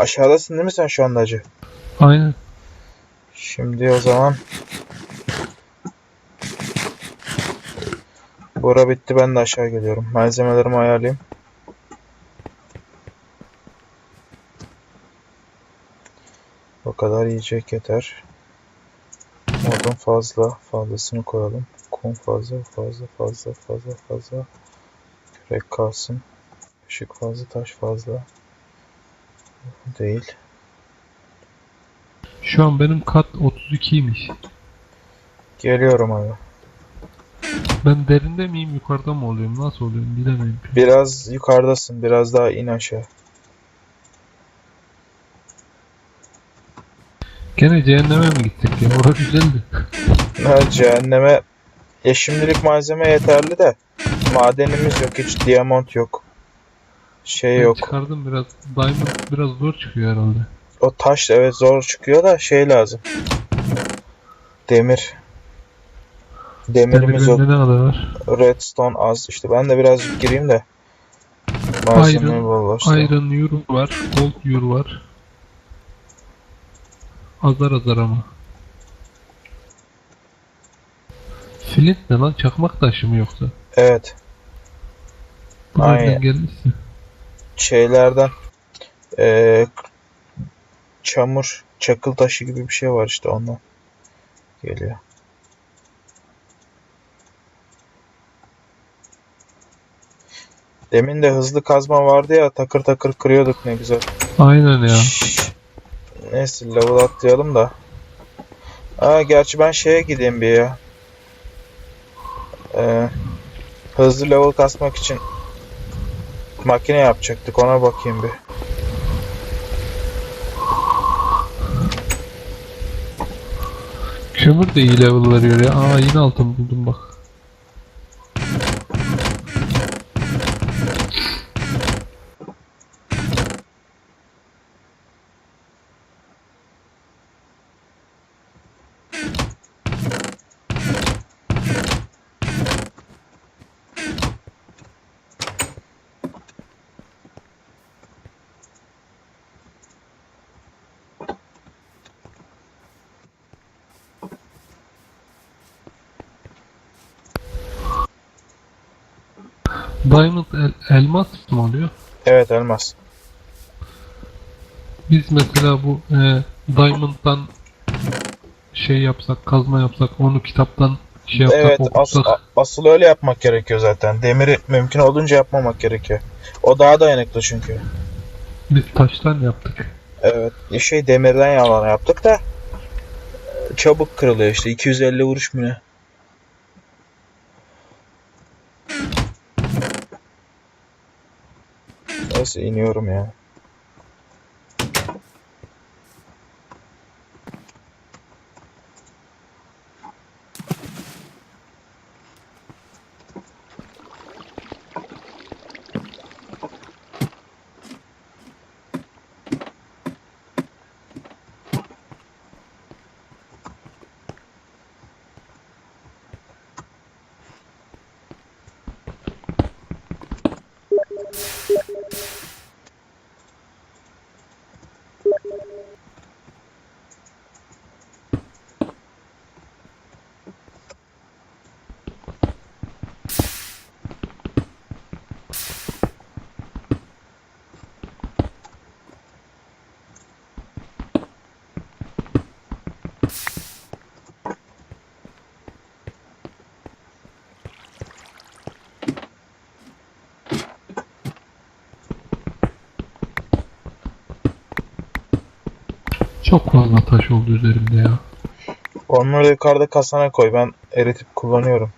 Aşağıdasın değil mi sen şu anda acı? Aynen. Şimdi o zaman Bora bitti ben de aşağı geliyorum. Malzemelerimi ayarlayayım. O kadar yiyecek yeter. Odun fazla. Fazlasını koyalım. Kum fazla fazla fazla fazla fazla. Kürek kalsın. Işık fazla taş fazla. Değil. Şu an benim kat 32'ymiş. Geliyorum abi. Ben derinde miyim yukarıda mı oluyorum? Nasıl oluyorum bilemiyorum. Biraz yukarıdasın. Biraz daha in aşağı. Gene cehenneme mi gittik ya? Orası güzeldi. Ha, cehenneme ya şimdilik malzeme yeterli de madenimiz yok hiç diamond yok. Şey Ben yok. çıkardım biraz. Diamond biraz zor çıkıyor herhalde. O taş evet zor çıkıyor da şey lazım. Demir. Demirimiz yok. Ne kadar var? Redstone az işte. Ben de birazcık gireyim de. Malzeme Iron-. Iron ore var. Gold ore var. Azar azar ama. Flint ne lan? Çakmak taşı mı yoksa? Evet. Bu Aynen. geldiyse. Şeylerden eee, çamur, çakıl taşı gibi bir şey var işte ondan geliyor. Demin de hızlı kazma vardı ya takır takır kırıyorduk ne güzel. Aynen ya. Şşş. Neyse level atlayalım da. Aa gerçi ben şeye gideyim bir ya. Ee, hızlı level kasmak için makine yapacaktık ona bakayım bir. Kömür de iyi level veriyor ya. Aa yine altın buldum bak. Diamond el- elmas mı oluyor? Evet elmas. Biz mesela bu e, Diamond'dan şey yapsak, kazma yapsak, onu kitaptan şey yapsak, Evet as- okusak. a- asıl öyle yapmak gerekiyor zaten. Demiri mümkün olduğunca yapmamak gerekiyor. O daha dayanıklı çünkü. Biz taştan yaptık. Evet. Şey demirden yalan yaptık da çabuk kırılıyor işte 250 vuruş mu ne? Neyse iniyorum ya. Çok fazla taş oldu üzerimde ya. Onları yukarıda kasana koy. Ben eritip kullanıyorum.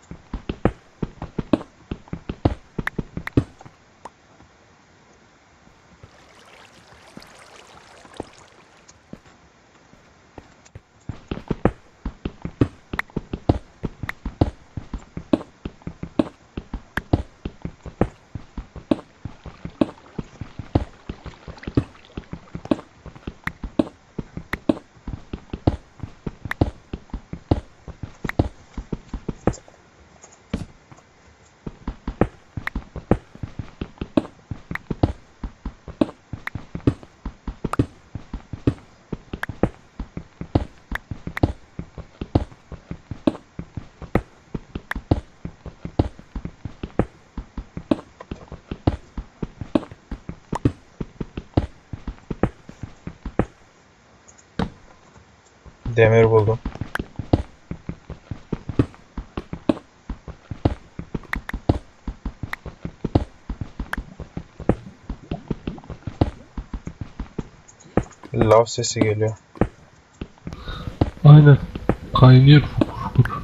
Demir buldum. Lav sesi geliyor. Aynen. Kaynıyor fukur fukur.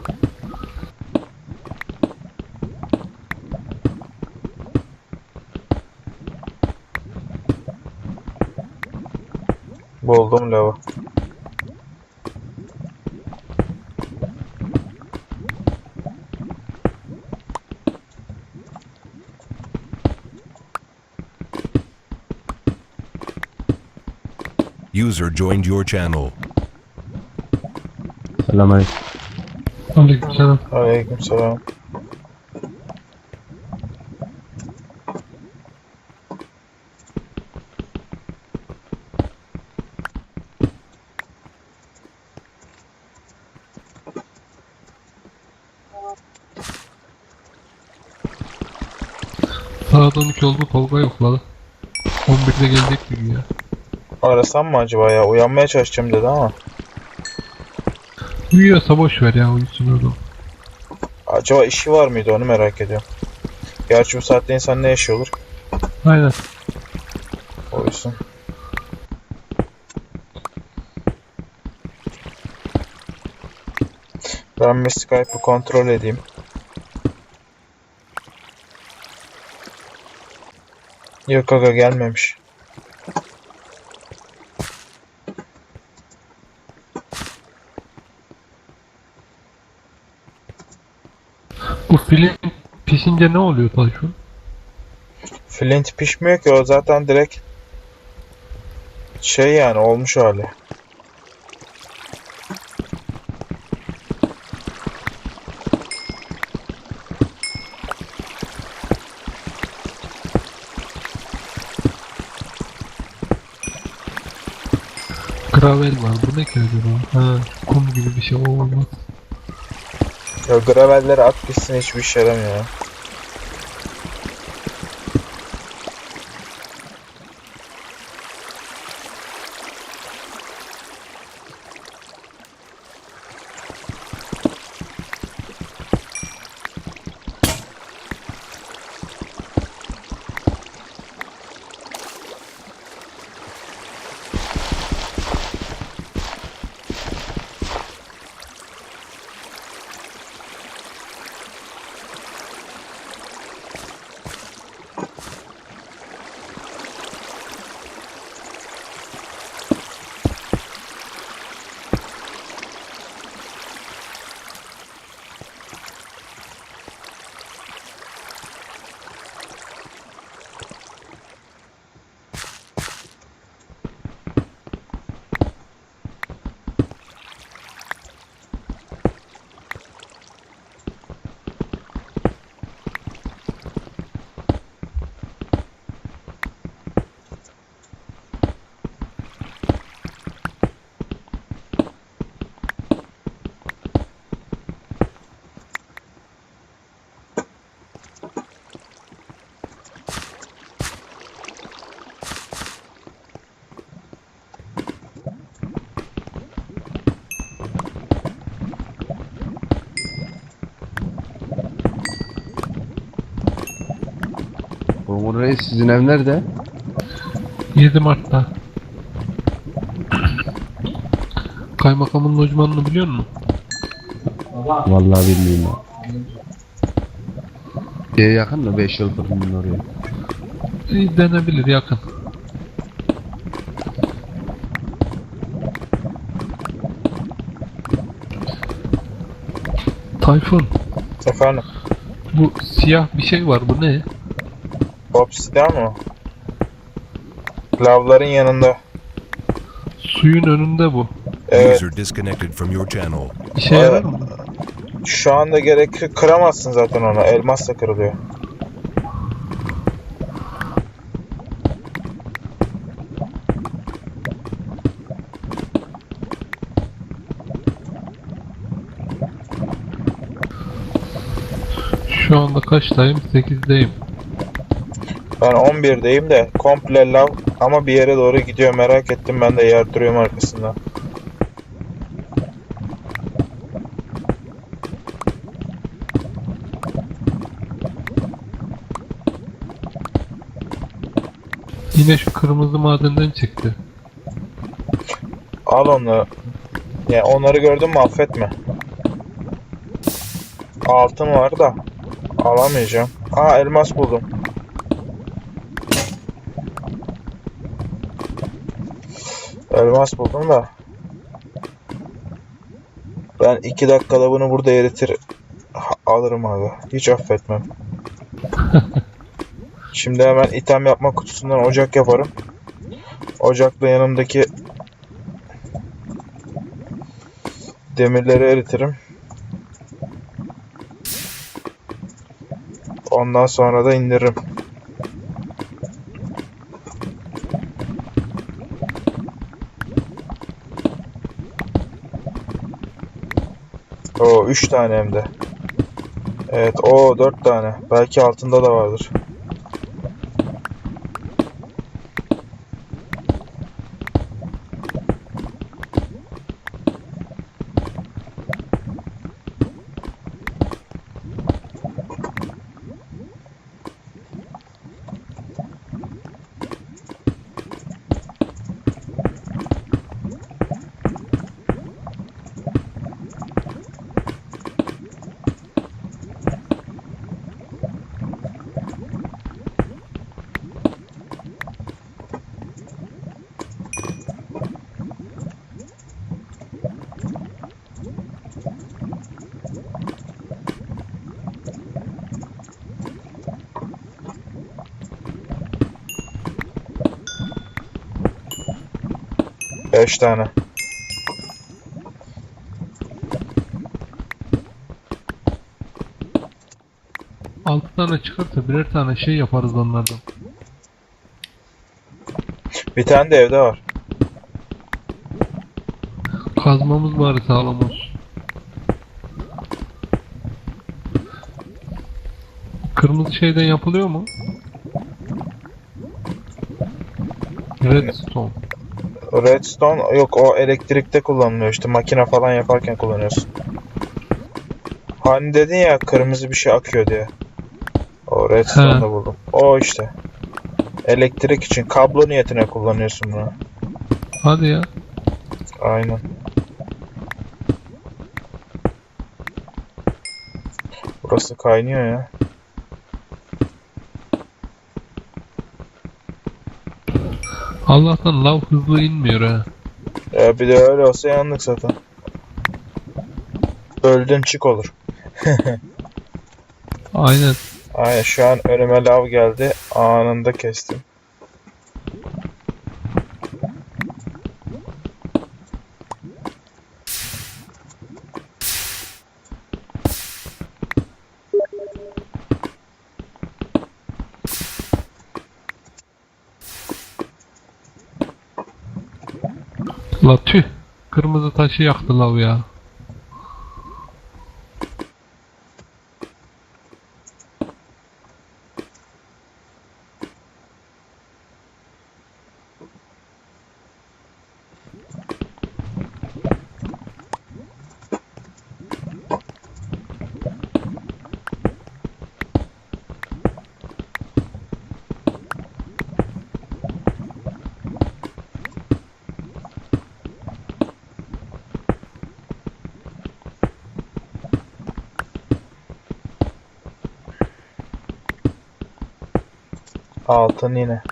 Buldum lavı. User joined your channel. Selamünaleyküm. Aleykümselam. Aleykümselam. Saat 12 oldu Tolga yokladı. 11'de gelecek gibi ya. Arasam mı acaba ya? Uyanmaya çalışacağım dedi ama. Uyuyorsa boş ver ya uyusun öyle. Acaba işi var mıydı onu merak ediyorum. Gerçi bu saatte insan ne işi olur? Aynen. Uyusun. Ben bir Skype'ı kontrol edeyim. Yok aga gelmemiş. Film pişince ne oluyor Tayfun? Flint pişmiyor ki o zaten direkt şey yani olmuş hali. Gravel var. Bu ne ki acaba? Ha, kum gibi bir şey olmaz. Ya gravelleri at gitsin hiçbir işe yaramıyor Reis sizin ev nerede? 7 Mart'ta. Kaymakamın lojmanını biliyor musun? Vallahi bilmiyorum ya. Şeye yakın da 5 yıl fırının oraya. İyi denebilir yakın. Tayfun, Efendim, bu siyah bir şey var. Bu ne? Obsidian mı? Lavların yanında. Suyun önünde bu. Evet, User disconnected from your channel. İşe yarar mı? şu anda gerek kıramazsın zaten onu. Elmasla kırılıyor. Şu anda kaçtayım? 8'deyim. 11'deyim de komple lav ama bir yere doğru gidiyor merak ettim ben de yer duruyorum arkasından. Yine şu kırmızı madenden çıktı. Al onu. Yani onları gördün mü affetme. Altın var da alamayacağım. Aa elmas buldum. Elmas buldum da. Ben iki dakikada bunu burada eritir alırım abi. Hiç affetmem. Şimdi hemen item yapma kutusundan ocak yaparım. Ocakla yanımdaki demirleri eritirim. Ondan sonra da indiririm. O 3 tane hem de. Evet o 4 tane. Belki altında da vardır. Beş tane. Altı tane çıkarsa birer tane şey yaparız onlardan. Bir tane de evde var. Kazmamız bari sağlam olsun. Kırmızı şeyden yapılıyor mu? Redstone. Redstone yok o elektrikte kullanılıyor işte makine falan yaparken kullanıyorsun. Hani dedin ya kırmızı bir şey akıyor diye. O redstone'da buldum. O işte. Elektrik için kablo niyetine kullanıyorsun bunu. Hadi ya. Aynen. Burası kaynıyor ya. Allah'tan lav hızlı inmiyor ha. Ya bir de öyle olsa yandık zaten. Öldün çık olur. Aynen. Aynen şu an önüme lav geldi. Anında kestim. La tüh. Kırmızı taşı yaktı lav ya. Altın yine.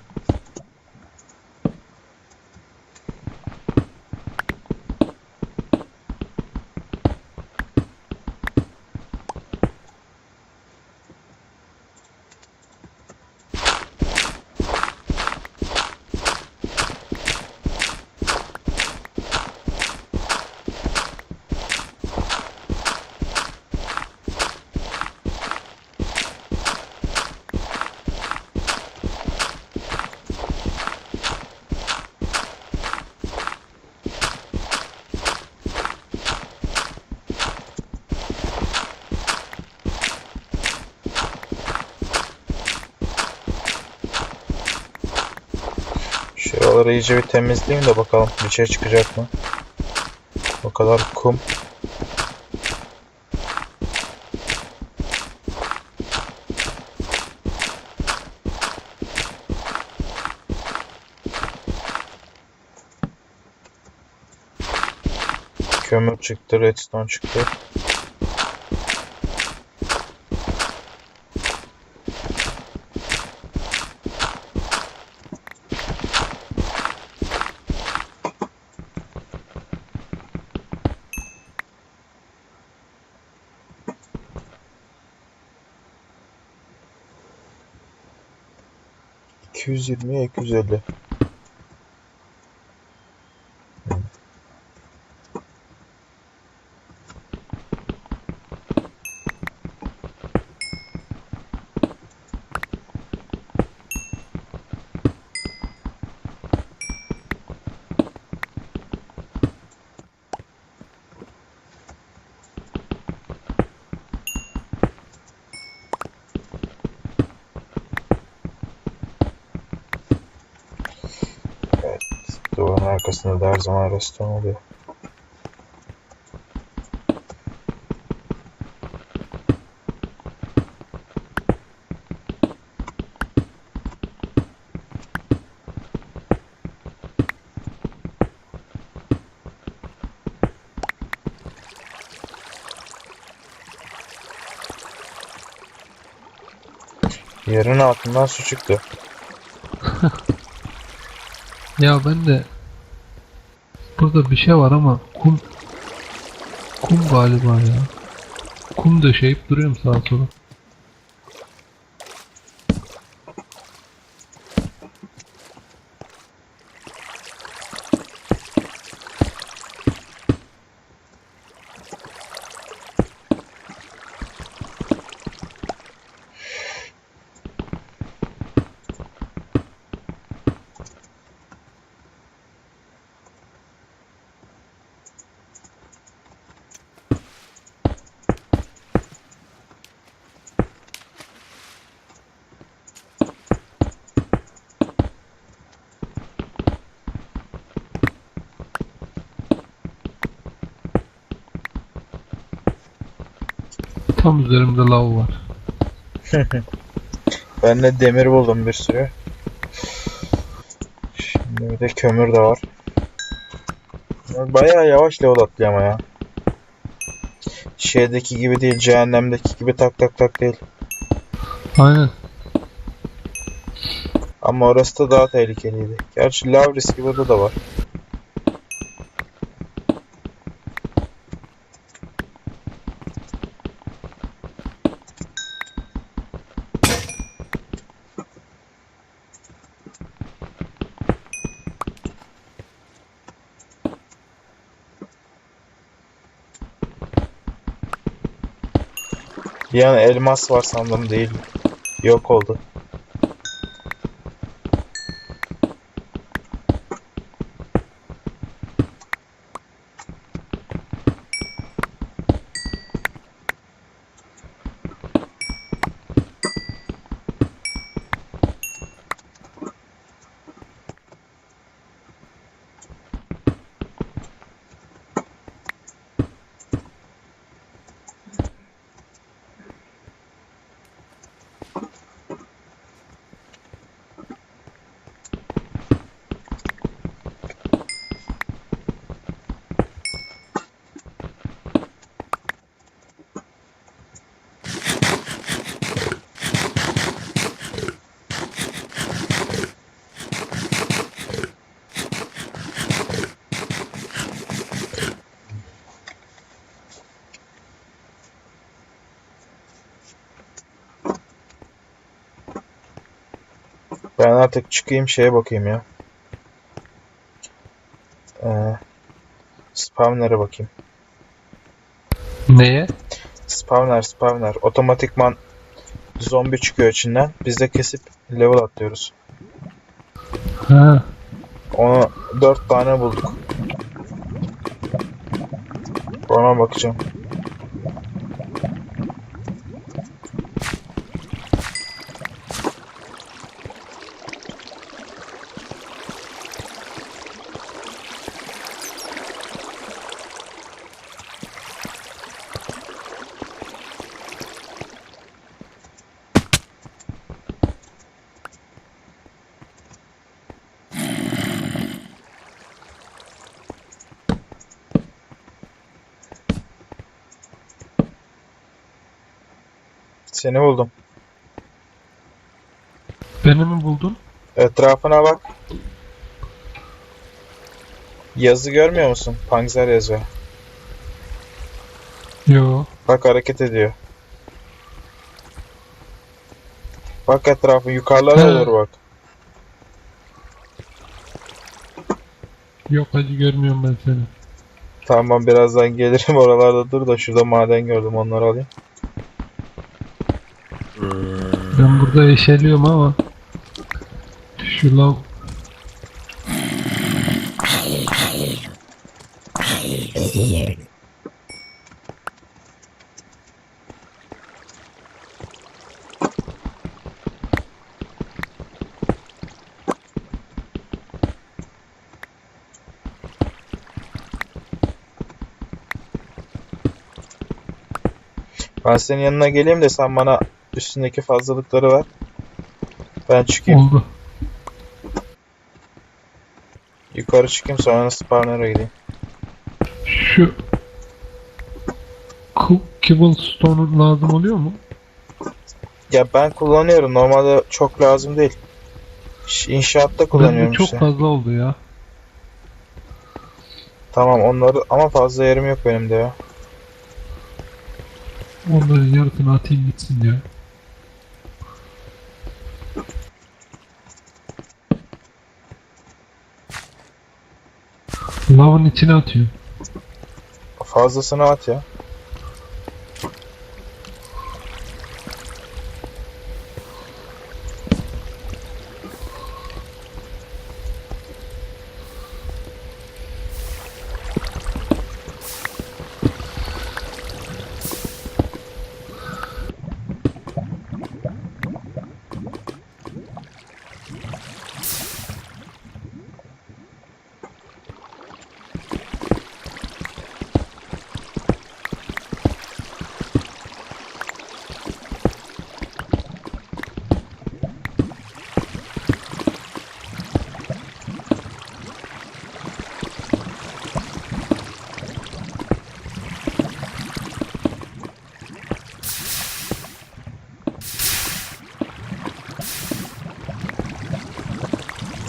Buraları iyice bir temizleyeyim de bakalım bir şey çıkacak mı? O kadar kum. Kömür çıktı, redstone çıktı. 220'ye 250. arkasında da her zaman restoran oluyor. Yerin altından su çıktı. Ya ben de burada bir şey var ama kum kum galiba ya. Kum döşeyip duruyorum sağa sola. Tam üzerimde lav var. Ben de demir buldum bir sürü. Şimdi bir de kömür de var. Bayağı yavaş level atlıyor ama ya. Şeydeki gibi değil, cehennemdeki gibi tak tak tak değil. Aynen. Ama orası da daha tehlikeliydi. Gerçi lav riski burada da var. Bir an elmas var sandım değil. Yok oldu. Ben artık çıkayım şeye bakayım ya. Ee, spawner'a bakayım. Neye? Spawner, spawner. Otomatikman zombi çıkıyor içinden. Biz de kesip level atlıyoruz. Ha. Onu 4 tane bulduk. Ona bakacağım. Seni buldum. Beni mi buldun? Etrafına bak. Yazı görmüyor musun? Panzer yazıyor. Yo. Bak hareket ediyor. Bak etrafı yukarılara He. doğru bak. Yok hacı görmüyorum ben seni. Tamam birazdan gelirim oralarda dur da şurada maden gördüm onları alayım. Ben burada eşeliyorum ama şu lav Ben senin yanına geleyim de sen bana üstündeki fazlalıkları ver. Ben çıkayım. oldu. Yukarı çıkayım sonra spawner'a gideyim. Şu Ku- Cobblestone lazım oluyor mu? Ya ben kullanıyorum. Normalde çok lazım değil. İnşaatta kullanıyorum Bende çok işte. fazla oldu ya. Tamam onları ama fazla yerim yok benim de ya. Onların yarısını atayım gitsin ya. Lavın içine atıyor. Fazlasını at ya.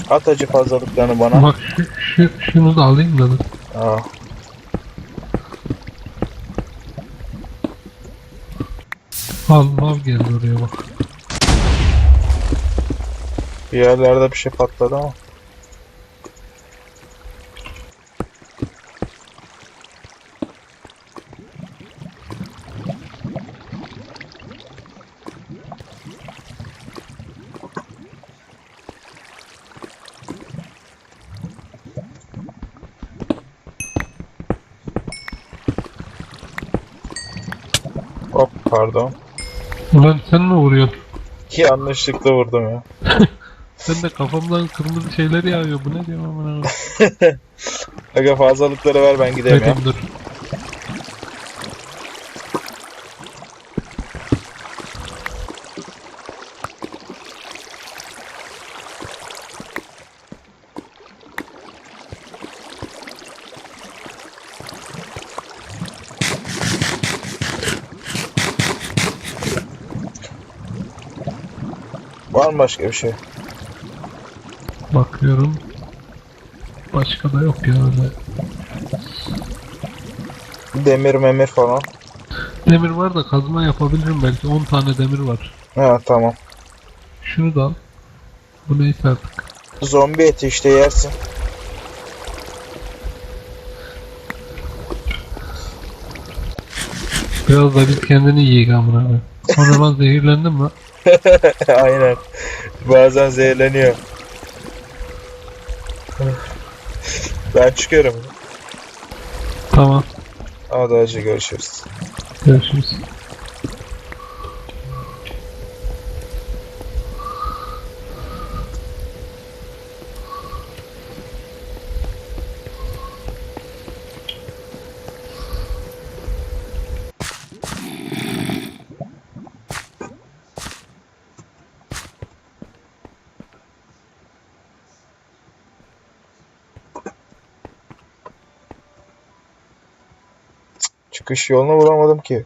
At acı fazlalıklarını bana. Bak şu, şu, şunu da alayım da. Aa, Al lav geldi oraya bak. bir yerlerde bir şey patladı ama. Pardon. Ulan sen mi vuruyorsun? Yanlışlıkla vurdum ya. Sen de kafamdan kırmızı şeyler yağıyor. Bu ne diyorum amına koyayım? Aga fazlalıkları ver ben gideyim ya. Dur. Var mı başka bir şey? Bakıyorum. Başka da yok ya öyle. Demir memir falan. Demir var da kazma yapabilirim belki. 10 tane demir var. Ha tamam. Şunu da al. Bu neyse artık. Zombi eti işte yersin. Biraz da biz kendini yiyek amına. Sonra lan zehirlendim mi? Aynen. Bazen zehirleniyor. ben çıkıyorum. Tamam. Hadi hacı görüşürüz. Görüşürüz. Çıkış yolunu bulamadım ki.